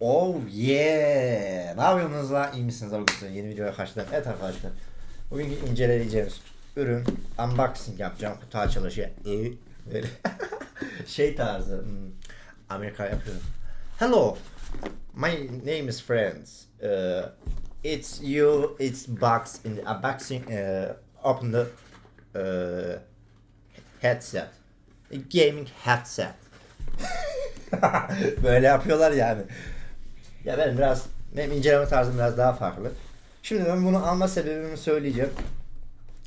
Oh yeah! Ne yapıyorsunuz la? İyi misiniz arkadaşlar? Yeni videoya karşılar. Evet arkadaşlar. Bugünkü inceleyeceğimiz ürün unboxing yapacağım. Kutu açılışı. Ee, Böyle şey tarzı. hmm, Amerika yapıyorum. Hello. My name is friends. Uh, it's you. It's box in the unboxing. Uh, open the uh, headset. A gaming headset. Böyle yapıyorlar yani. Ya ben biraz benim inceleme tarzım biraz daha farklı. Şimdi ben bunu alma sebebimi söyleyeceğim.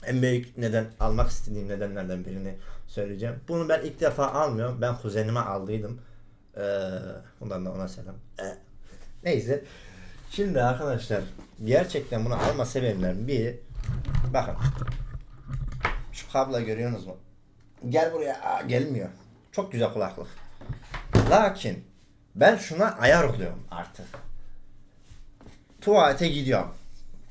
En büyük neden almak istediğim nedenlerden birini söyleyeceğim. Bunu ben ilk defa almıyorum. Ben kuzenime aldıydım. Ee, bundan da ona selam. Ee, neyse. Şimdi arkadaşlar gerçekten bunu alma sebeplerim bir bakın. Şu kablo görüyorsunuz mu? Gel buraya. Aa, gelmiyor. Çok güzel kulaklık. Lakin ben şuna ayar oluyorum artık. Tuvalete gidiyorum.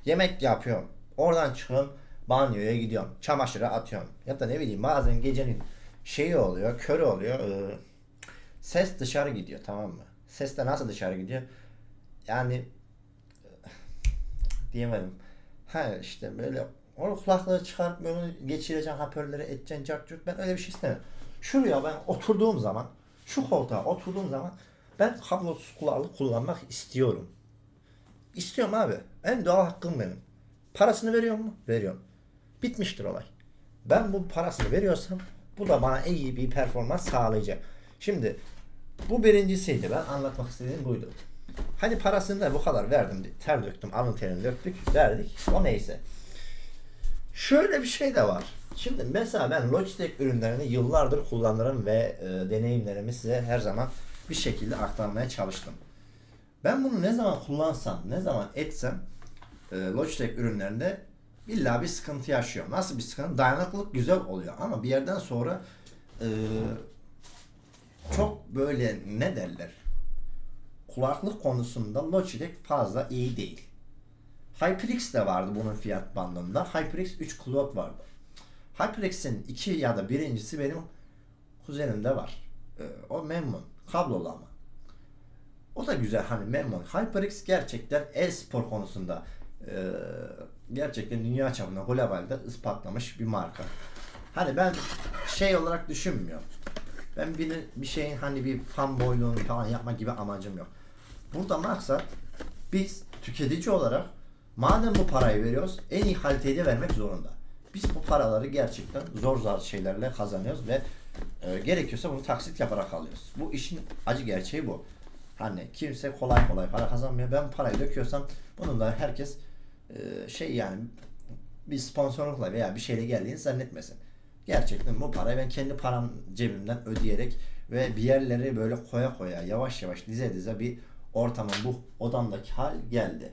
Yemek yapıyorum. Oradan çıkıyorum. Banyoya gidiyorum. Çamaşırı atıyorum. Ya da ne bileyim bazen gecenin şeyi oluyor. Körü oluyor. ee, ses dışarı gidiyor tamam mı? Ses de nasıl dışarı gidiyor? Yani diyemedim. Ha işte böyle o kulaklığı çıkarıp böyle geçireceksin hoparlöre edeceksin cart curt. Ben öyle bir şey istemiyorum. Şuraya ben oturduğum zaman şu koltuğa oturduğum zaman ben kablosuz kulaklık kullanmak istiyorum. İstiyorum abi. En doğal hakkım benim. Parasını veriyor mu? Veriyorum. Bitmiştir olay. Ben bu parasını veriyorsam bu da bana iyi bir performans sağlayacak. Şimdi bu birincisiydi. Ben anlatmak istediğim buydu. Hani parasını da bu kadar verdim. Ter döktüm, alın terini döktük, verdik. O neyse. Şöyle bir şey de var. Şimdi mesela ben Logitech ürünlerini yıllardır kullanırım ve e, deneyimlerimi size her zaman bir şekilde aktarmaya çalıştım. Ben bunu ne zaman kullansam, ne zaman etsem e, Logitech ürünlerinde illa bir sıkıntı yaşıyorum. Nasıl bir sıkıntı? Dayanıklılık güzel oluyor ama bir yerden sonra e, çok böyle ne derler? Kulaklık konusunda Logitech fazla iyi değil. HyperX de vardı bunun fiyat bandında. HyperX 3 kulak vardı. HyperX'in iki ya da birincisi benim kuzenimde var. Ee, o memnun. Kablolu ama. O da güzel hani memnun. HyperX gerçekten e-spor konusunda e, gerçekten dünya çapında globalde ispatlamış bir marka. Hani ben şey olarak düşünmüyorum. Ben bir, bir şeyin hani bir fanboyluğunu falan yapma gibi amacım yok. Burada maksat biz tüketici olarak madem bu parayı veriyoruz en iyi kaliteyi de vermek zorunda. Biz bu paraları gerçekten zor zor şeylerle kazanıyoruz ve e, gerekiyorsa bunu taksit yaparak alıyoruz. Bu işin acı gerçeği bu. Hani kimse kolay kolay para kazanmıyor. Ben parayı döküyorsam bunun da herkes e, şey yani bir sponsorlukla veya bir şeyle geldiğini zannetmesin. Gerçekten bu parayı ben kendi param cebimden ödeyerek ve bir yerleri böyle koya koya yavaş yavaş dize dize bir ortamın bu odamdaki hal geldi.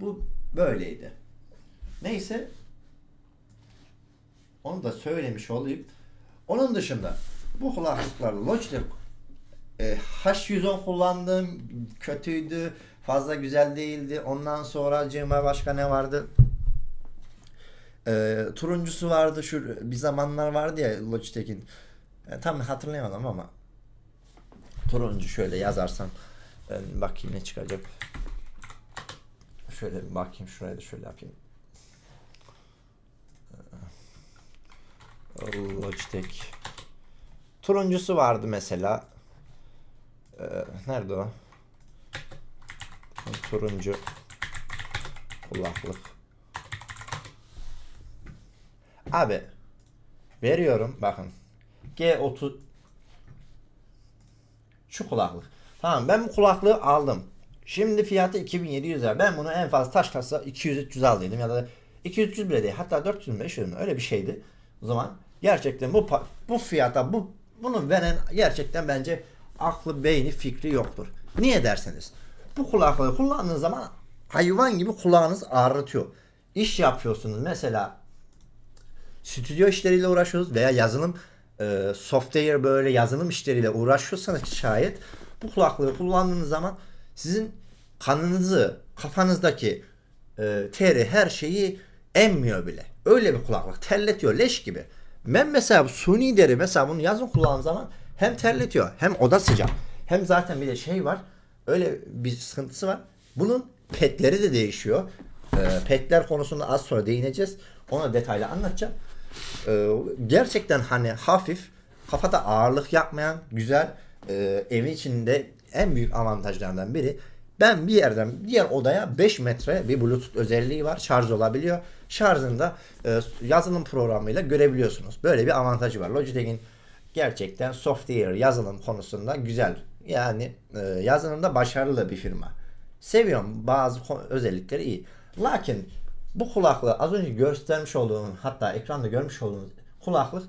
Bu böyleydi. Neyse onu da söylemiş olayım. Onun dışında bu kulaklıklarla Logitech e, H110 kullandım. Kötüydü. Fazla güzel değildi. Ondan sonra cıma başka ne vardı? E, turuncusu vardı. Şu bir zamanlar vardı ya Logitech'in. E, tam hatırlayamadım ama turuncu şöyle yazarsam ben bakayım ne çıkacak. Şöyle bir bakayım şuraya da şöyle yapayım. Logitech. Turuncusu vardı mesela. Ee, nerede o? Turuncu kulaklık. Abi veriyorum bakın. G30 şu kulaklık. Tamam ben bu kulaklığı aldım. Şimdi fiyatı 2700 lira. Ben bunu en fazla taş kasa 200-300 aldıydım ya da 200-300 bile değil. Hatta 400 500 mi öyle bir şeydi. O zaman gerçekten bu bu fiyata bu bunu veren gerçekten bence aklı beyni fikri yoktur. Niye derseniz bu kulaklığı kullandığınız zaman hayvan gibi kulağınız ağrıtıyor. İş yapıyorsunuz mesela stüdyo işleriyle uğraşıyoruz veya yazılım e, software böyle yazılım işleriyle uğraşıyorsanız şayet bu kulaklığı kullandığınız zaman sizin kanınızı kafanızdaki e, teri her şeyi emmiyor bile. Öyle bir kulaklık terletiyor leş gibi. Ben mesela suni deri mesela bunu yazın kullandığım zaman hem terletiyor hem oda sıcak hem zaten bir de şey var Öyle bir sıkıntısı var. Bunun petleri de değişiyor. Ee, petler konusunda az sonra değineceğiz. Ona detaylı anlatacağım. Ee, gerçekten hani hafif, kafada ağırlık yapmayan, güzel, e, evin içinde en büyük avantajlarından biri. Ben bir yerden diğer odaya 5 metre bir bluetooth özelliği var. Şarj olabiliyor. Şarjını da e, yazılım programıyla görebiliyorsunuz. Böyle bir avantajı var. Logitech'in gerçekten software yazılım konusunda güzel. Yani e, yazılımda başarılı bir firma. Seviyorum bazı özellikleri iyi. Lakin bu kulaklığı az önce göstermiş olduğum hatta ekranda görmüş olduğunuz kulaklık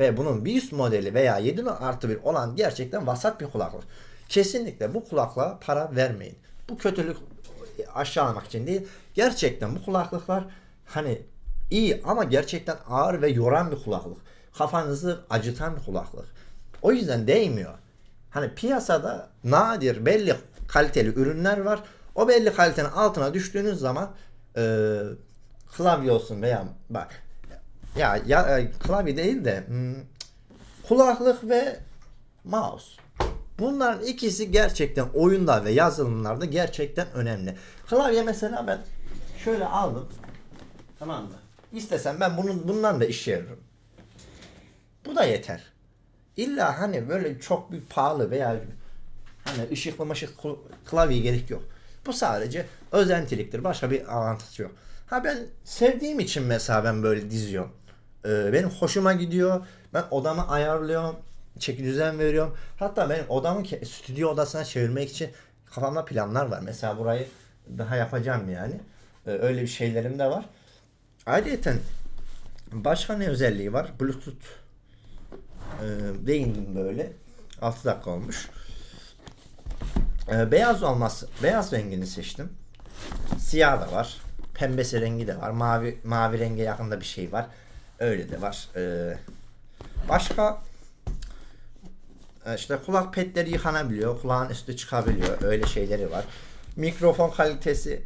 ve bunun bir üst modeli veya 7 artı 1 olan gerçekten vasat bir kulaklık. Kesinlikle bu kulaklığa para vermeyin. Bu kötülük aşağılamak için değil. Gerçekten bu kulaklıklar hani iyi ama gerçekten ağır ve yoran bir kulaklık. Kafanızı acıtan bir kulaklık. O yüzden değmiyor. Hani piyasada nadir belli kaliteli ürünler var. O belli kalitenin altına düştüğünüz zaman e, klavye olsun veya bak ya, ya e, klavye değil de hmm, kulaklık ve mouse. Bunların ikisi gerçekten oyunda ve yazılımlarda gerçekten önemli. Klavye mesela ben şöyle aldım. Tamam mı? İstesem ben bunun bundan da iş yararım. Bu da yeter. İlla hani böyle çok bir pahalı veya hani ışıklı mışık kul- klavye gerek yok. Bu sadece özentiliktir. Başka bir avantajı yok. Ha ben sevdiğim için mesela ben böyle diziyorum. Ee, benim hoşuma gidiyor. Ben odamı ayarlıyorum. Çeki düzen veriyorum. Hatta benim odamı stüdyo odasına çevirmek için kafamda planlar var. Mesela burayı daha yapacağım yani. Ee, öyle bir şeylerim de var. Ayrıca başka ne özelliği var? Bluetooth e, değindim böyle. 6 dakika olmuş. E, beyaz olması, beyaz rengini seçtim. Siyah da var. Pembesi rengi de var. Mavi mavi renge yakında bir şey var. Öyle de var. E, başka e, işte kulak petleri yıkanabiliyor. Kulağın üstü çıkabiliyor. Öyle şeyleri var. Mikrofon kalitesi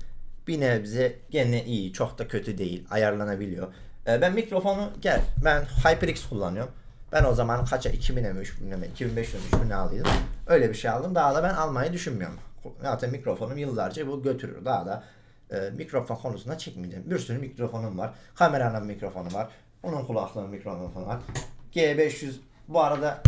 bir nebze gene iyi. Çok da kötü değil. Ayarlanabiliyor. E, ben mikrofonu gel. Ben HyperX kullanıyorum. Ben o zaman kaça 2000'e mi 3000'e mi 2500'e mi 3000'e aldıydım. Öyle bir şey aldım. Daha da ben almayı düşünmüyorum. Zaten mikrofonum yıllarca bu götürür. Daha da e, mikrofon konusunda çekmeyeceğim. Bir sürü mikrofonum var. Kameranın mikrofonu var. Onun kulaklığının mikrofonu var. G500 bu arada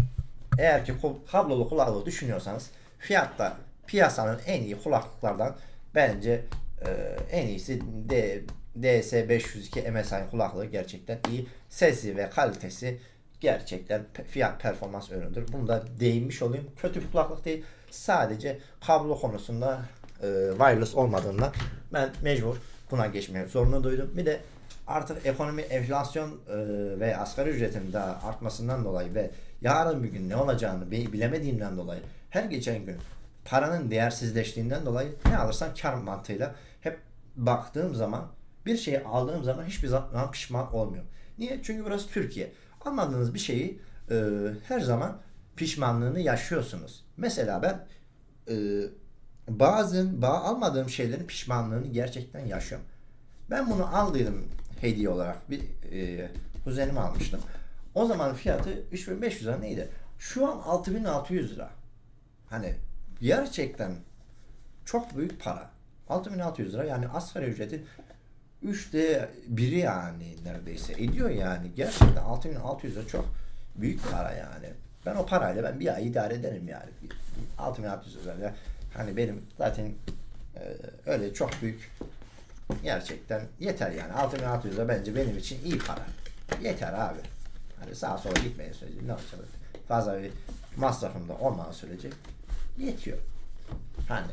eğer ki kablolu kulaklığı düşünüyorsanız fiyatta piyasanın en iyi kulaklıklardan bence e, en iyisi D, DS502 MSI kulaklığı gerçekten iyi. Sesi ve kalitesi gerçekten fiyat performans ürünüdür. Bunu da değinmiş olayım. Kötü bir kulaklık değil. Sadece kablo konusunda e, wireless olmadığında ben mecbur buna geçmeye zorunlu duydum. Bir de artık ekonomi enflasyon e, ve asgari ücretin daha artmasından dolayı ve yarın bir gün ne olacağını bi- bilemediğimden dolayı her geçen gün paranın değersizleştiğinden dolayı ne alırsam kar mantığıyla baktığım zaman bir şeyi aldığım zaman hiçbir zaman pişman olmuyorum. Niye? Çünkü burası Türkiye. Almadığınız bir şeyi e, her zaman pişmanlığını yaşıyorsunuz. Mesela ben e, bazen ba almadığım şeylerin pişmanlığını gerçekten yaşıyorum. Ben bunu aldıydım hediye olarak. Bir e, kuzenime almıştım. O zaman fiyatı 3500 lira neydi? Şu an 6600 lira. Hani gerçekten çok büyük para. 6600 lira yani asgari ücretin üçte biri yani neredeyse ediyor yani. Gerçekten 6600 lira çok büyük para yani. Ben o parayla ben bir ay idare ederim yani. 6600 lira. Hani benim zaten e, öyle çok büyük gerçekten yeter yani. 6600 lira bence benim için iyi para. Yeter abi. Hani sağa sola gitmeye sürece ne olacak? Fazla bir masrafım da olmadığı sürece yetiyor. Hani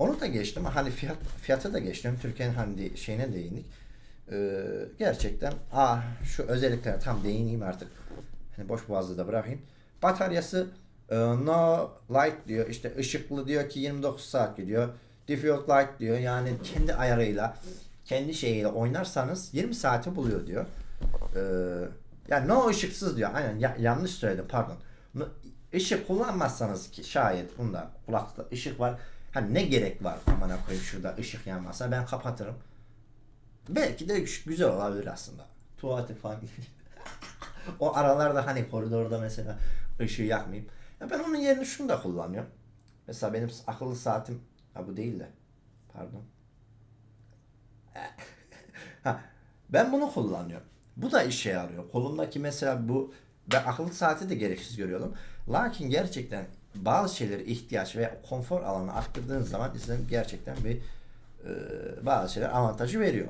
onu da geçtim. Hani fiyat fiyatı da geçtim. Türkiye'nin hani şeyine değindik. Ee, gerçekten ah şu özelliklere tam değineyim artık. Hani boş boğazda da bırakayım. Bataryası e, no light diyor. işte ışıklı diyor ki 29 saat gidiyor. Default light diyor. Yani kendi ayarıyla kendi şeyiyle oynarsanız 20 saati buluyor diyor. Ee, yani no ışıksız diyor. Aynen ya- yanlış söyledim pardon. No, ışık kullanmazsanız ki şayet bunda kulaklıkta ışık var. Hani ne gerek var amına koyayım şurada ışık yanmasa ben kapatırım. Belki de güzel olabilir aslında. Tuvalete falan o aralarda hani koridorda mesela ışığı yakmayayım. Ya ben onun yerine şunu da kullanıyorum. Mesela benim akıllı saatim ha bu değil de pardon. ha, ben bunu kullanıyorum. Bu da işe yarıyor. Kolumdaki mesela bu ben akıllı saati de gereksiz görüyordum. Lakin gerçekten bazı şeylere ihtiyaç ve konfor alanı arttırdığınız zaman size gerçekten bir e, bazı şeyler avantajı veriyor.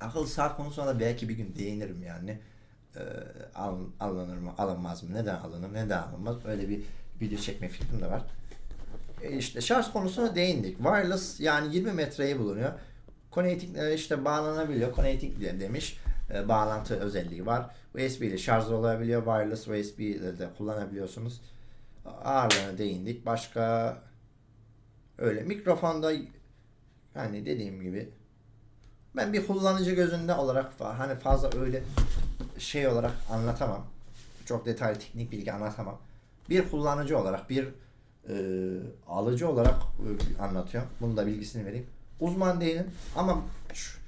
Akıllı saat konusuna da belki bir gün değinirim yani. E, al, alınır mı, alınmaz mı, neden alınır, neden alınmaz öyle bir video çekme fikrim de var. E işte şarj konusuna değindik. Wireless yani 20 metreye bulunuyor. Connecting e, işte bağlanabiliyor. Connecting de demiş. E, bağlantı özelliği var. USB ile şarj olabiliyor. Wireless USB ile de kullanabiliyorsunuz. Ağırlığına değindik. Başka öyle mikrofonda yani dediğim gibi ben bir kullanıcı gözünde olarak hani fazla öyle şey olarak anlatamam. Çok detaylı teknik bilgi anlatamam. Bir kullanıcı olarak, bir e, alıcı olarak e, anlatıyorum. Bunun da bilgisini vereyim. Uzman değilim ama şu-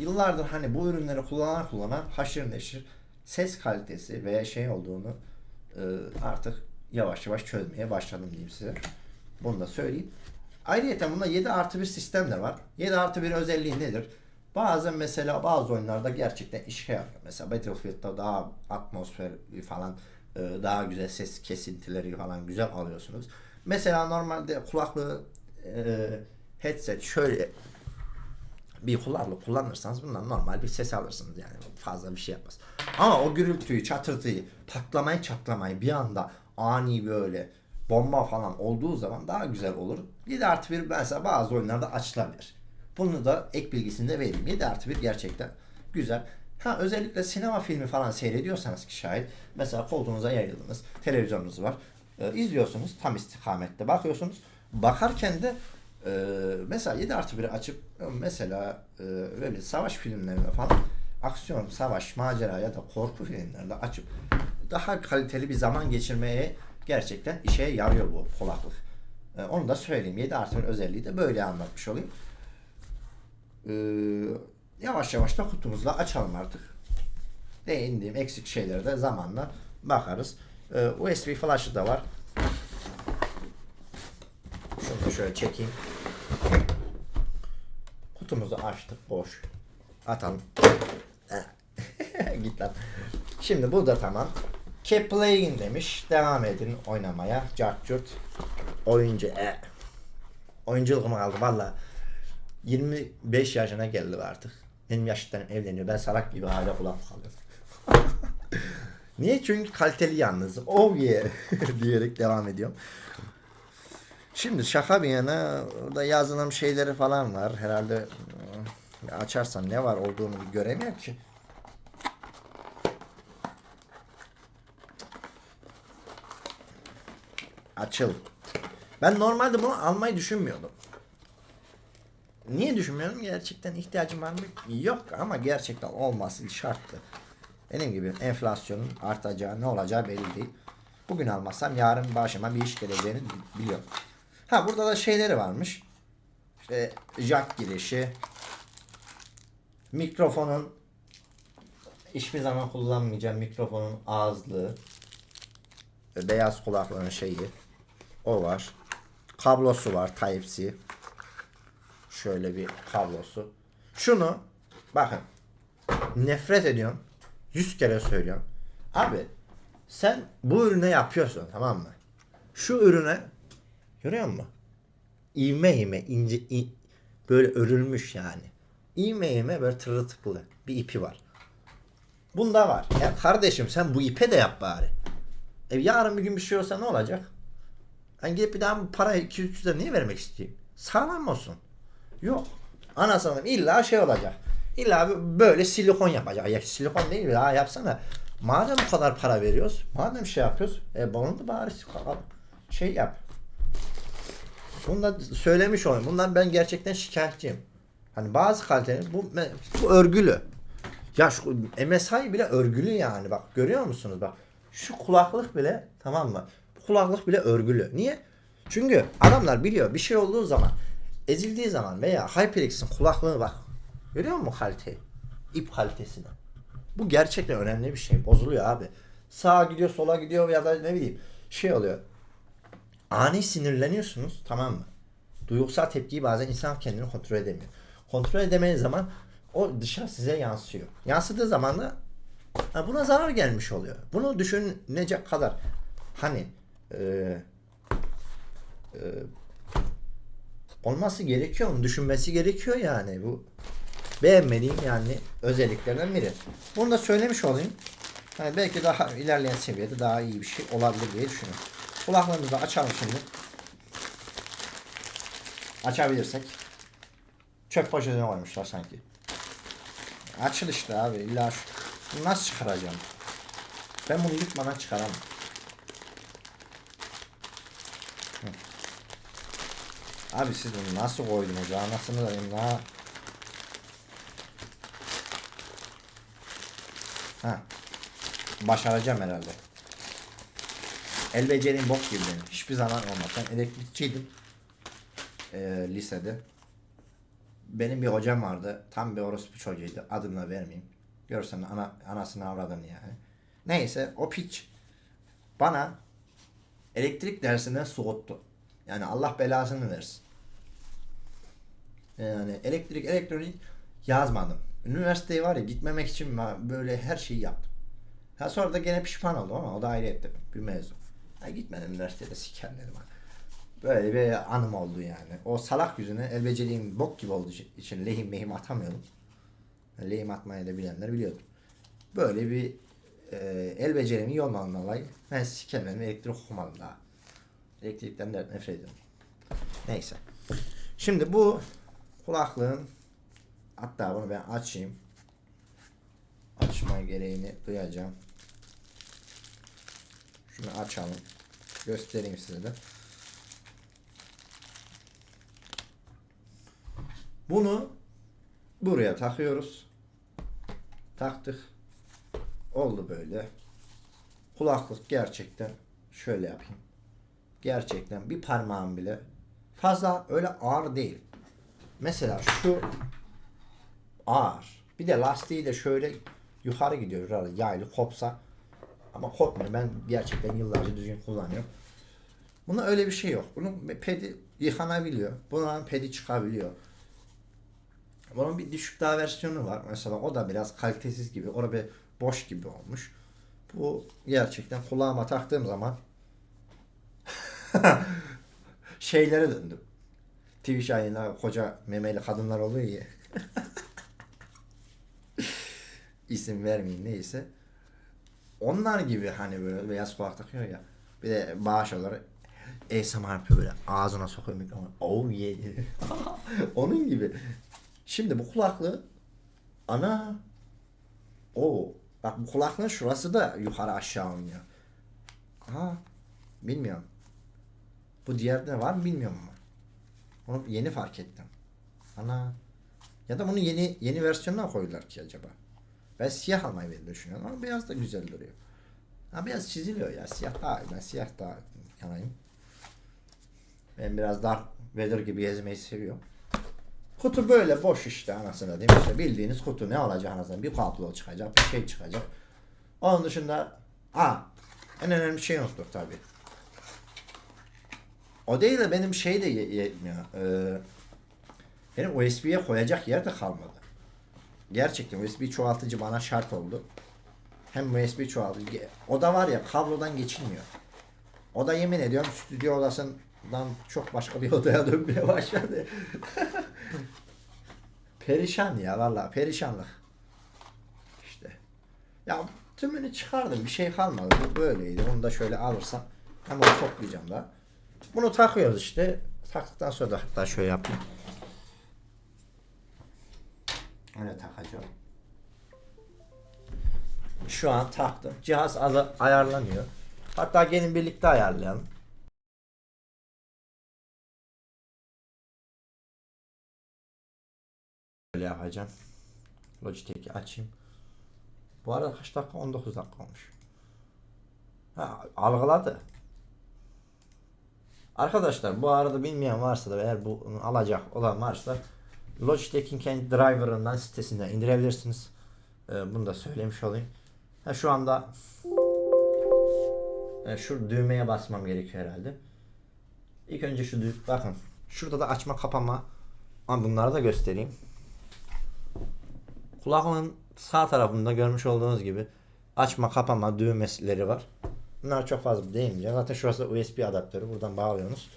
yıllardır hani bu ürünleri kullanan kullanan haşır neşir ses kalitesi veya şey olduğunu e, artık yavaş yavaş çözmeye başladım diyeyim size. Bunu da söyleyeyim. Ayrıca bunda 7 artı 1 sistem de var. 7 artı 1 özelliği nedir? Bazen mesela bazı oyunlarda gerçekten işe yarıyor. Mesela Battlefield'da daha atmosfer falan e, daha güzel ses kesintileri falan güzel alıyorsunuz. Mesela normalde kulaklığı e, headset şöyle bir kulaklık kullanırsanız bundan normal bir ses alırsınız yani fazla bir şey yapmaz. Ama o gürültüyü, çatırtıyı, patlamayı çatlamayı bir anda ani böyle bomba falan olduğu zaman daha güzel olur. 7 artı 1 mesela bazı oyunlarda açılabilir. Bunu da ek bilgisini de vereyim. 7 artı 1 gerçekten güzel. Ha özellikle sinema filmi falan seyrediyorsanız ki şayet mesela koltuğunuza yayıldınız, televizyonunuz var. E, izliyorsunuz tam istikamette bakıyorsunuz. Bakarken de e, mesela 7 artı 1'i açıp mesela e, böyle savaş filmlerinde falan aksiyon, savaş, macera ya da korku filmlerinde açıp daha kaliteli bir zaman geçirmeye gerçekten işe yarıyor bu kulaklık. E, onu da söyleyeyim. 7 artı 1 özelliği de böyle anlatmış olayım. E, yavaş yavaş da kutumuzu da açalım artık. Değindiğim eksik şeylere de zamanla bakarız. E, USB flash'ı da var. Şunu da şöyle çekeyim. Kutumuzu açtık. Boş. Atalım. Git lan. Şimdi bu da tamam. Keep playing demiş. Devam edin oynamaya. Cart curt. Oyuncu. E. Oyunculuk mu kaldı valla. 25 yaşına geldi artık. Benim yaşıtlarım evleniyor. Ben salak gibi hala kulak kalıyorum. Niye? Çünkü kaliteli yalnız. Oh yeah diyerek devam ediyorum. Şimdi şaka bir yana orada yazılım şeyleri falan var. Herhalde ıı, açarsan ne var olduğunu bir göremiyorum ki. Açıl. Ben normalde bunu almayı düşünmüyordum. Niye düşünmüyorum? Gerçekten ihtiyacım var mı? Yok ama gerçekten olması şarttı. Benim gibi enflasyonun artacağı ne olacağı belli değil. Bugün almazsam yarın başıma bir iş geleceğini biliyorum. Ha burada da şeyleri varmış. İşte jack girişi. Mikrofonun hiçbir zaman kullanmayacağım mikrofonun ağızlığı. Beyaz kulaklığın şeyi. O var. Kablosu var Type-C. Şöyle bir kablosu. Şunu bakın nefret ediyorum. Yüz kere söylüyorum. Abi sen bu ürüne yapıyorsun tamam mı? Şu ürüne görüyor musun? İvme ivme ince i- böyle örülmüş yani. İvme ivme böyle tırtıklı bir ipi var. Bunda var. Ya kardeşim sen bu ipe de yap bari. E yarın bir gün bir şey olsa ne olacak? Ben gidip bir daha bu parayı 200 lira niye vermek isteyeyim? Sağlam olsun. Yok. Anasını illa şey olacak. İlla böyle silikon yapacak. Ya silikon değil ya yapsana. Madem bu kadar para veriyoruz, madem şey yapıyoruz, e bunu da bari şey yap. Bunu da söylemiş olayım. Bundan ben gerçekten şikayetçiyim. Hani bazı kaliteler bu, bu örgülü. Ya şu MSI bile örgülü yani bak görüyor musunuz bak. Şu kulaklık bile tamam mı? Bu kulaklık bile örgülü. Niye? Çünkü adamlar biliyor bir şey olduğu zaman ezildiği zaman veya HyperX'in kulaklığını bak. Görüyor musun kaliteyi? İp kalitesini. Bu gerçekten önemli bir şey. Bozuluyor abi. Sağa gidiyor sola gidiyor ya da ne bileyim şey oluyor. Ani sinirleniyorsunuz tamam mı? Duygusal tepkiyi bazen insan kendini kontrol edemiyor. Kontrol edemediği zaman o dışarı size yansıyor. Yansıdığı zaman da buna zarar gelmiş oluyor. Bunu düşünecek kadar hani e, e, olması gerekiyor, onu düşünmesi gerekiyor yani bu beğenmediğim yani özelliklerden biri. Bunu da söylemiş olayım. Hani belki daha ilerleyen seviyede daha iyi bir şey olabilir diye düşünüyorum. Kulaklarımızı açalım şimdi. Açabilirsek. Çöp poşetine koymuşlar sanki. Açıl işte abi. İlla şu. Nasıl çıkaracağım? Ben bunu yutmadan çıkaramam. Abi siz bunu nasıl koydunuz? Anasını da ya. Ha. Başaracağım herhalde. El becerim bok gibi benim. Hiçbir zaman olmaz. Ben elektrikçiydim. Ee, lisede. Benim bir hocam vardı. Tam bir orospu çocuğuydu. Adını da vermeyeyim. Görsen ana, anasını avradını yani. Neyse o piç bana elektrik dersinden soğuttu. Yani Allah belasını versin. Yani elektrik, elektronik yazmadım. Üniversiteye var ya gitmemek için böyle her şeyi yaptım. Ha sonra da gene pişman oldum ama o da ayrı etti bir mevzu. Ha gitmedim üniversitede siker dedim. Böyle bir anım oldu yani. O salak yüzüne el beceriğim bok gibi olduğu için lehim mehim atamıyordum. Lehim atmayı da bilenler biliyordur. Böyle bir e, el becerimi iyi olmadan dolayı ben sikemedim elektrik okumadım daha. Elektrikten de nefret ediyorum. Neyse. Şimdi bu kulaklığın hatta bunu ben açayım. Açma gereğini duyacağım. Şunu açalım. Göstereyim size de. Bunu buraya takıyoruz. Taktık. Oldu böyle. Kulaklık gerçekten şöyle yapayım. Gerçekten bir parmağım bile fazla öyle ağır değil. Mesela şu ağır. Bir de lastiği de şöyle yukarı gidiyor. Yaylı kopsa ama kopmuyor. Ben gerçekten yıllarca düzgün kullanıyorum. Buna öyle bir şey yok. Bunun pedi yıkanabiliyor. Bunun pedi çıkabiliyor. Bunun bir düşük daha versiyonu var. Mesela o da biraz kalitesiz gibi. Orada bir boş gibi olmuş. Bu gerçekten kulağıma taktığım zaman şeylere döndüm. Twitch yayına koca memeli kadınlar oluyor ya. İsim vermeyeyim neyse. Onlar gibi hani böyle beyaz kulak takıyor ya. Bir de bağış olarak ASMR yapıyor böyle ağzına sokuyor mikrofonu. Oh yeah. Onun gibi. Şimdi bu kulaklığı ana o bak bu kulaklığın şurası da yukarı aşağı oynuyor. Aha bilmiyorum. Bu diğerde var mı bilmiyorum ama. Onu yeni fark ettim. Ana. Ya da bunu yeni yeni versiyonuna koydular ki acaba. Ben siyah almayı ben düşünüyorum ama beyaz da güzel duruyor. Ha beyaz çiziliyor ya. Siyah daha. Ben siyah daha yanayım. Ben biraz Dark Vader gibi gezmeyi seviyorum. Kutu böyle boş işte anasını değil mi? Bildiğiniz kutu ne olacak anasını? Bir kablo çıkacak, bir şey çıkacak. Onun dışında ha en önemli şey unuttuk tabii. O değil de benim şey de ye- yetmiyor. Ee, benim USB'ye koyacak yer de kalmadı. Gerçekten USB çoğaltıcı bana şart oldu. Hem USB çoğaltıcı. O da var ya kablodan geçilmiyor. O da yemin ediyorum stüdyo odasından çok başka bir odaya dönmeye başladı. perişan ya valla perişanlık. İşte. Ya tümünü çıkardım bir şey kalmadı. Bu böyleydi. Onu da şöyle alırsam hem onu toplayacağım da. Bunu takıyoruz işte. Taktıktan sonra da hatta şöyle yapayım. Öyle takacağım. Şu an taktım. Cihaz az- ayarlanıyor. Hatta gelin birlikte ayarlayalım. Böyle yapacağım. Logitech'i açayım. Bu arada kaç dakika? 19 dakika olmuş. Ha, algıladı. Arkadaşlar bu arada bilmeyen varsa da eğer bunu alacak olan varsa Logitech'in kendi driver'ından sitesinden indirebilirsiniz. Ee, bunu da söylemiş olayım. Ha, şu anda e, şu düğmeye basmam gerekiyor herhalde. İlk önce şu düğ- bakın. Şurada da açma kapama. Ama bunları da göstereyim. Kulaklığın sağ tarafında görmüş olduğunuz gibi açma kapama düğmeleri var. Bunlar çok fazla değmeyeceğim. Zaten şurası USB adaptörü. Buradan bağlıyorsunuz.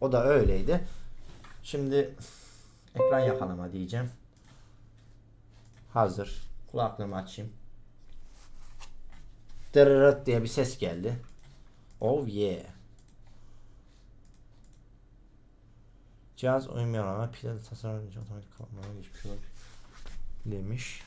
O da öyleydi. Şimdi ekran yakalama diyeceğim. Hazır. Kulaklığımı açayım. Dırırıt diye bir ses geldi. Oh yeah. Cihaz uymuyor ama pil tasarlayıcı otomatik kalmaya geçmiş olabilir. Demiş.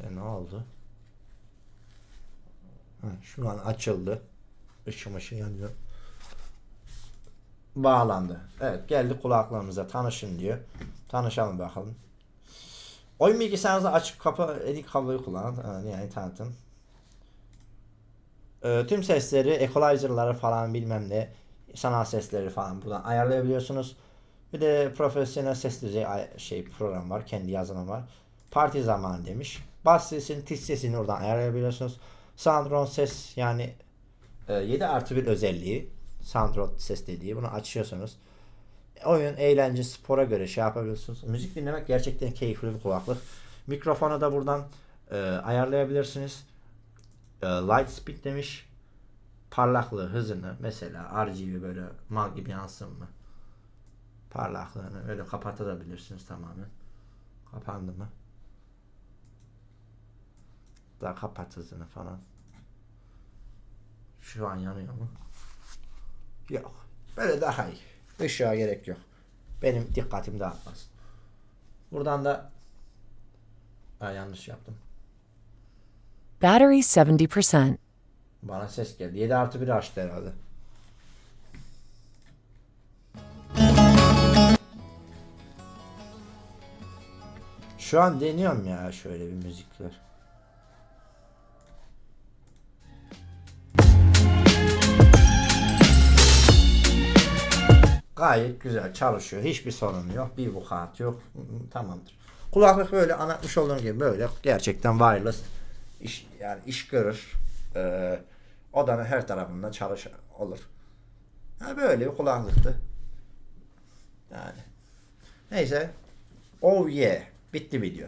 E ne oldu? Şu an açıldı. Işım ışığı yanıyor. Bağlandı. Evet geldi kulaklarımıza tanışın diyor. Tanışalım bakalım. Oyun bilgisayarınızı açıp kapa edik kabloyu kullanın. Yani tanıtın. Ee, tüm sesleri, equalizer'ları falan bilmem ne sanal sesleri falan buradan ayarlayabiliyorsunuz. Bir de profesyonel ses düzeyi şey program var. Kendi yazılım var. Parti zamanı demiş. Bas sesini, tiz sesini oradan ayarlayabiliyorsunuz. Soundron ses yani e, 7 artı bir özelliği. Soundron ses dediği. Bunu açıyorsunuz. Oyun, eğlence, spora göre şey yapabiliyorsunuz. Müzik dinlemek gerçekten keyifli bir kulaklık. Mikrofonu da buradan e, ayarlayabilirsiniz. E, light speed demiş. Parlaklığı, hızını mesela RGB böyle mal gibi yansın mı? Parlaklığını öyle kapatabilirsiniz tamamen. Kapandı mı? Daha kapat hızını falan. Şu an yanıyor mu? Yok. Böyle daha iyi. Işığa gerek yok. Benim dikkatim dağıtmaz. Buradan da ha, yanlış yaptım. Battery 70%. Bana ses geldi. 7 artı 1 açtı herhalde. Şu an deniyorum ya şöyle bir müzikler. Gayet güzel çalışıyor. Hiçbir sorun yok. Bir vukuat yok. Tamamdır. Kulaklık böyle anlatmış olduğum gibi böyle gerçekten wireless iş, yani iş görür. Ee, odanın her tarafında çalış olur. Ha, böyle bir kulaklıktı. Yani. Neyse. Oh yeah. Bitti video.